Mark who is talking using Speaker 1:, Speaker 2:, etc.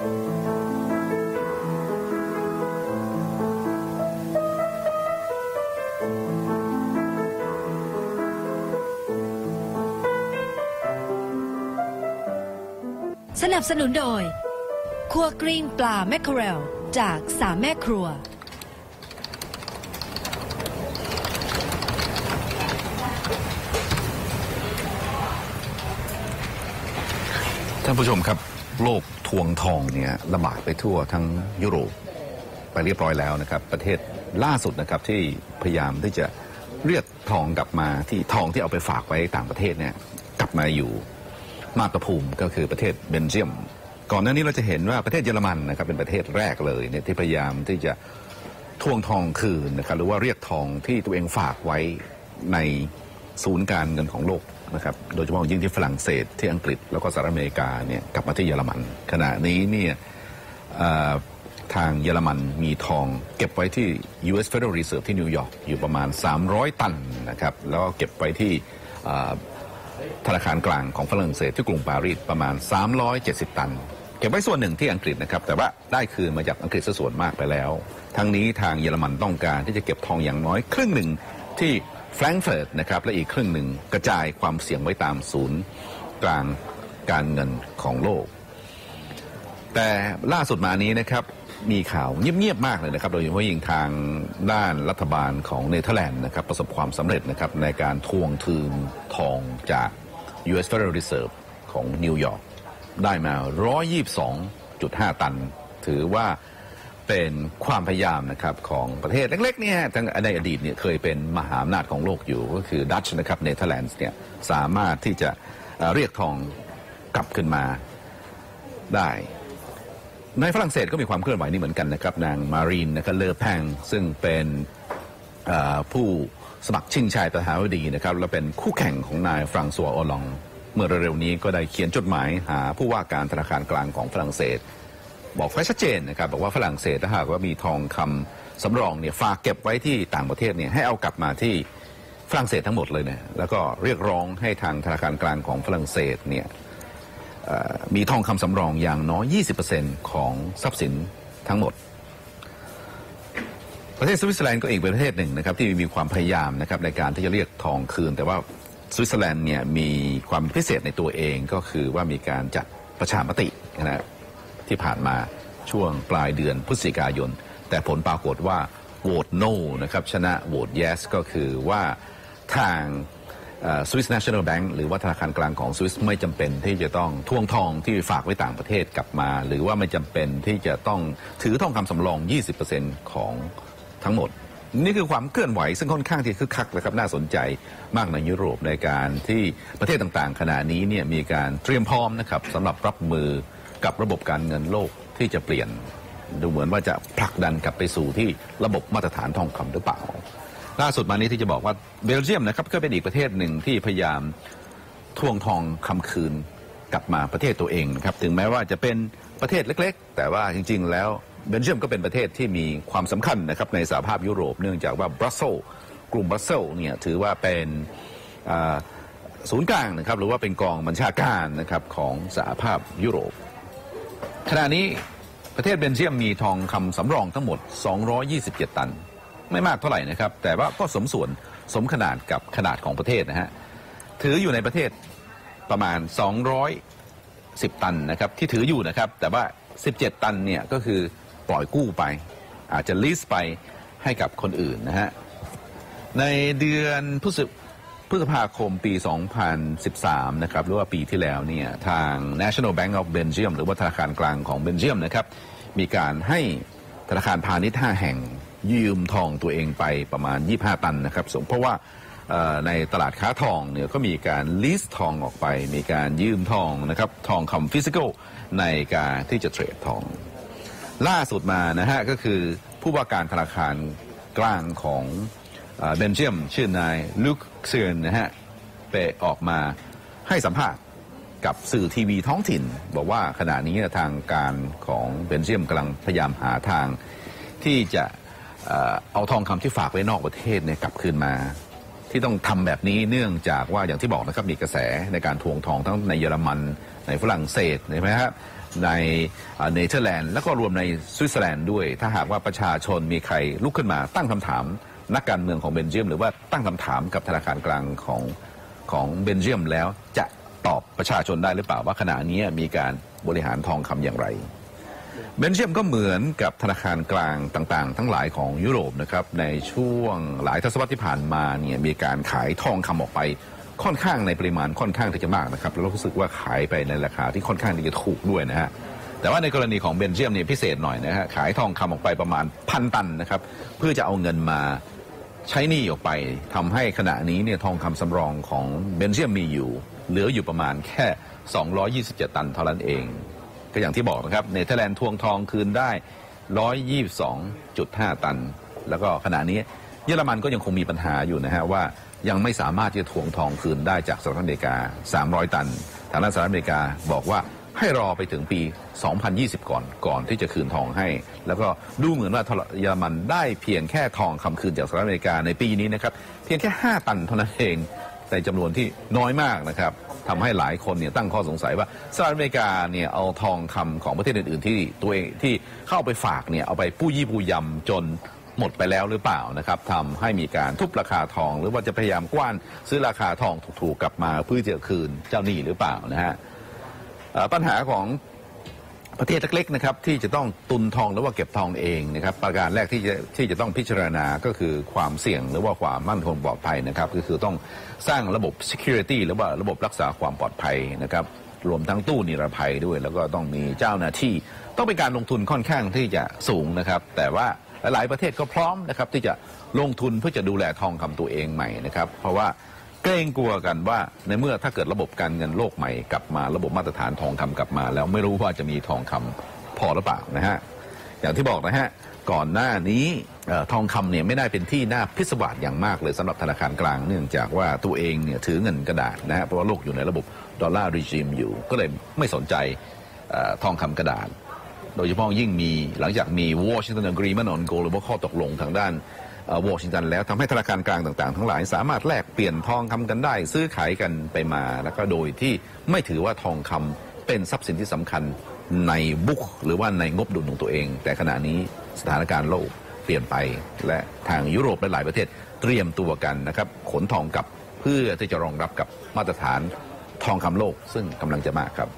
Speaker 1: สนับสนุนโดย ครัวกรีนปลาแมคเคอเรลจากสามแม่ครัว
Speaker 2: ท่านผู้ชมครับ โลกทวงทองเนี่ยระบาดไปทั่วทั้งยุโรปไปเรียบร้อยแล้วนะครับ ประเทศล่าสุดนะครับที่พยายามที่จะเรียกทองกลับมาที่ทองที่เอาไปฝากไว้ต่างประเทศเนี่ยกลับมาอยู่มาตรภูมิก็คือประเทศเบนเยียม ก่อนหน้านี้เราจะเห็นว่าประเทศเยอรมันนะครับเป็นประเทศแรกเลยเนี่ยที่พยายามที่จะทวงทองคืนนะครับหรือว่าเรียกทองที่ตัวเองฝากไว้ในศูนย์การเงินของโลก นะครับโดยเฉพาะยิ่งที่ฝรั่งเศสที่อังกฤษแล้วก็สหรัฐอเมริกาเนี่ยกลับมาที่เยอรมัน ขณะนี้เนี่ยทางเยอรมันมีทองเก็บไว้ที่ U.S. Federal Reserve ที่นิวยอร์กอยู่ประมาณ 300 ตันนะครับแล้วก็เก็บไว้ที่ธนาคารกลางของฝรั่งเศสที่กรุงปารีสประมาณ 370 ตัน เก็บไว้ส่วนหนึ่งที่อังกฤษนะครับแต่ว่าได้คืนมาจากอังกฤษซะส่วนมากไปแล้ว ทั้งนี้ทางเยอรมันต้องการที่จะเก็บทองอย่างน้อยครึ่งหนึ่งที่ แฟรงก์เฟิร์ตนะครับและอีกครึ่งหนึ่งกระจายความเสี่ยงไว้ตามศูนย์กลางการเงินของโลก แต่ล่าสุดมานี้นะครับมีข่าวเงียบๆมากเลยนะครับ โดยเฉพาะยิ่งทางด้านรัฐบาลของเนเธอร์แลนด์นะครับประสบความสำเร็จนะครับในการทวงคืนทองจาก U.S. Federal Reserve ของนิวยอร์กได้มา 122.5 ตัน ถือว่า เป็นความพยายามนะครับของประเทศเล็กๆเนี่ยทั้งในอดีตเนี่ยเคยเป็นมหาอำนาจของโลกอยู่ก็คือดัตช์นะครับเนเธอร์แลนด์เนี่ยสามารถที่จะเรียกทองกลับขึ้นมาได้ ในฝรั่งเศสก็มีความเคลื่อนไหวนี้เหมือนกันนะครับ นางมารีนนะครับเลอแพงซึ่งเป็นผู้สมัครชิงชัยประธานาธิบดีนะครับและเป็นคู่แข่งของนายฟรังซัวโอลอง เมื่อเร็วๆนี้ก็ได้เขียนจดหมายหาผู้ว่าการธนาคารกลางของฝรั่งเศส บอกไว้ชัดเจนนะครับบอกว่าฝรั่งเศสถ้าหากว่ามีทองคำสำรองเนี่ยฝากเก็บไว้ที่ต่างประเทศเนี่ยให้เอากลับมาที่ฝรั่งเศสทั้งหมดเลยเนี่ยแล้วก็เรียกร้องให้ทางธนาคารกลางของฝรั่งเศสเนี่ยมีทองคำสำรองอย่างน้อย 20%ของทรัพย์สินทั้งหมด ประเทศสวิตเซอร์แลนด์ก็อีกเป็นประเทศหนึ่งนะครับที่มีความพยายามนะครับในการที่จะเรียกทองคืน แต่ว่าสวิตเซอร์แลนด์เนี่ยมีความพิเศษในตัวเองก็คือว่ามีการจัดประชามตินะ ที่ผ่านมาช่วงปลายเดือนพฤศจิกายน แต่ผลปรากฏว่าโหวต no นะครับชนะโหวต yes ก็คือว่าทางสวิส National Bank หรือว่าธนาคารกลางของสวิสไม่จำเป็นที่จะต้องทวงทองที่ฝากไว้ต่างประเทศกลับมา หรือว่าไม่จำเป็นที่จะต้องถือทองคำสำรอง 20%ของทั้งหมด นี่คือความเคลื่อนไหวซึ่งค่อนข้างที่คึกคักนะครับน่าสนใจมากในยุโรปในการที่ประเทศต่างๆ ขณะนี้เนี่ยมีการเตรียมพร้อมนะครับสำหรับรับมือ กับระบบการเงินโลกที่จะเปลี่ยน ดูเหมือนว่าจะผลักดันกลับไปสู่ที่ระบบมาตรฐานทองคำหรือเปล่า ล่าสุดมานี้ที่จะบอกว่าเบลเยียมนะครับก็เป็นอีกประเทศหนึ่งที่พยายามทวงทองคำคืนกลับมาประเทศตัวเองนะครับถึงแม้ว่าจะเป็นประเทศเล็ก ๆ แต่ว่าจริง ๆ แล้วเบลเยียมก็เป็นประเทศที่มีความสำคัญนะครับในสหภาพยุโรปเนื่องจากว่าบรัสเซลกรุงบรัสเซลเนี่ยถือว่าเป็นศูนย์กลางนะครับหรือว่าเป็นกองบัญชาการนะครับของสหภาพยุโรป ขณะนี้ประเทศเบลเยียมมีทองคำสำรองทั้งหมด 227 ตัน ไม่มากเท่าไหร่นะครับ แต่ว่าก็สมส่วนสมขนาดกับขนาดของประเทศนะฮะ ถืออยู่ในประเทศประมาณ 210 ตันนะครับที่ถืออยู่นะครับ แต่ว่า 17 ตันเนี่ยก็คือปล่อยกู้ไป อาจจะลิสไปให้กับคนอื่นนะฮะ ในเดือนพฤษ พฤษภาคมปี 2013 นะครับ หรือว่าปีที่แล้วเนี่ยทาง National Bank of Belgium หรือว่าธนาคารกลางของเบลเยียมนะครับ มีการให้ธนาคารพาณิชย์5แห่งยืมทองตัวเองไปประมาณ 25 ตันนะครับส่งเพราะว่าในตลาดค้าทองเนี่ยก็มีการลิสทองออกไป มีการยืมทองนะครับทองคำฟิสิกอลในการที่จะเทรดทอง ล่าสุดมานะฮะก็คือผู้ว่าการธนาคารกลางของ เบลเยียม ชื่อนายลุคเซียนนะฮะไปออกมาให้สัมภาษณ์กับสื่อทีวีท้องถิ่น บอกว่าขณะนี้ทางการของเบลเยียมกำลังพยายามหาทางที่จะเอาทองคำที่ฝากไว้นอกประเทศเนี่ยกลับคืนมาที่ต้องทำแบบนี้เนื่องจากว่าอย่างที่บอกนะครับมีกระแสในการทวงทองทั้งในเยอรมันในฝรั่งเศสใช่ไหมครับในเอ่อเนเธอร์แลนด์แล้วก็รวมในสวิตเซอร์แลนด์ด้วย ถ้าหากว่าประชาชนมีใครลุกขึ้นมาตั้งคำถาม นักการเมืองของเบลเยียม หรือว่าตั้งคำถามกับธนาคารกลางของของเบลเยียมแล้วจะตอบประชาชนได้หรือเปล่าว่าขณะนี้มีการบริหารทองคำอย่างไร เบนเชียมก็เหมือนกับธนาคารกลางต่าง ๆ ทั้งหลายของยุโรปนะครับในช่วงหลายทศวรรษที่ผ่านมาเนี่ยมีการขายทองคำออกไปค่อนข้างในปริมาณค่อนข้างที่จะมากนะครับแล้วรู้สึกว่าขายไปในราคาที่ค่อนข้างที่จะถูกด้วยนะฮะแต่ว่าในกรณีของเบนเชียมเนี่ยพิเศษหน่อยนะฮะขายทองคำออกไปประมาณพันตันนะครับเพื่อจะเอาเงินมา ใช้หนี้ออกไปทำให้ขณะนี้เนี่ยทองคำสำรองของเบนเชียมมีอยู่ เหลืออยู่ประมาณแค่ 227 ตันเท่านั้นเอง ก็อย่างที่บอกนะครับเนเธอร์แลนด์ทวงทองคืนได้ 122.5 ตัน แล้วก็ขณะนี้เยอรมันก็ยังคงมีปัญหาอยู่นะฮะว่ายังไม่สามารถที่จะทวงทองคืนได้จากสหรัฐอเมริกา 300 ตัน ทางด้านสหรัฐอเมริกาบอกว่า ให้รอไปถึงปี 2020 ก่อนก่อนที่จะคืนทองให้ แล้วก็ดูเหมือนว่าเยอรมันได้เพียงแค่ทองคำคืนจากสหรัฐอเมริกาในปีนี้นะครับ เพียงแค่ 5 ตันเท่านั้นเองในจำนวนที่น้อยมากนะครับทำให้หลายคนเนี่ยตั้งข้อสงสัยว่าสหรัฐอเมริกาเนี่ยเอาทองคำของประเทศอื่น ๆ ที่ตัวเองที่เข้าไปฝากเนี่ยเอาไปปู้ยี่ปู้ยำจนหมดไปแล้วหรือเปล่านะครับทำให้มีการทุบราคาทอง หรือว่าจะพยายามกว้านซื้อราคาทองถูกๆกลับมาเพื่อจะคืนเจ้าหนี้หรือเปล่านะฮะ ปัญหาของประเทศเล็กๆนะครับที่จะต้องตุนทองหรือว่าเก็บทองเองนะครับ ประการแรกที่จะที่จะต้องพิจารณาก็คือความเสี่ยงหรือว่าความมั่นคงปลอดภัยนะครับ ก็คือต้องสร้างระบบ security หรือว่าระบบรักษาความปลอดภัยนะครับรวมทั้งตู้นิรภัยด้วย แล้วก็ต้องมีเจ้าหน้าที่ ต้องเป็นการลงทุนค่อนข้างที่จะสูงนะครับ แต่ว่าหลายๆประเทศก็พร้อมนะครับที่จะลงทุนเพื่อจะดูแลทองคำตัวเองใหม่นะครับ เพราะว่า เกรงกลัวกันว่าในเมื่อถ้าเกิดระบบการเงินโลกใหม่กลับมาระบบมาตรฐานทองคำกลับมา แล้วไม่รู้ว่าจะมีทองคำพอหรือเปล่านะฮะอย่างที่บอกนะฮะก่อนหน้านี้ทองคำเนี่ยไม่ได้เป็นที่น่าพิศวาสอย่างมากเลยสำหรับธนาคารกลาง เนื่องจากว่าตัวเองเนี่ยถือเงินกระดาษนะฮะเพราะว่าโลกอยู่ในระบบดอลลาร์รีจิมอยู่ก็เลยไม่สนใจทองคำกระดาษ โดยเฉพาะยิ่งมีหลังจากมี Washington Agreement on Gold หรือว่าข้อตกลงทางด้าน วอชิงตันแล้วทำให้ธนาคารกลางต่างๆ ทั้งหลายสามารถแลกเปลี่ยนทองคำกันได้ ซื้อขายกันไปมา แล้วก็โดยที่ไม่ถือว่าทองคำเป็นทรัพย์สินที่สำคัญในบุ๊กหรือว่าในงบดุลของตัวเอง แต่ขณะนี้สถานการณ์โลกเปลี่ยนไป และทางยุโรปและหลายประเทศเตรียมตัวกันนะครับขนทองกลับเพื่อที่จะรองรับกับมาตรฐานทองคำโลกซึ่งกำลังจะมากครับ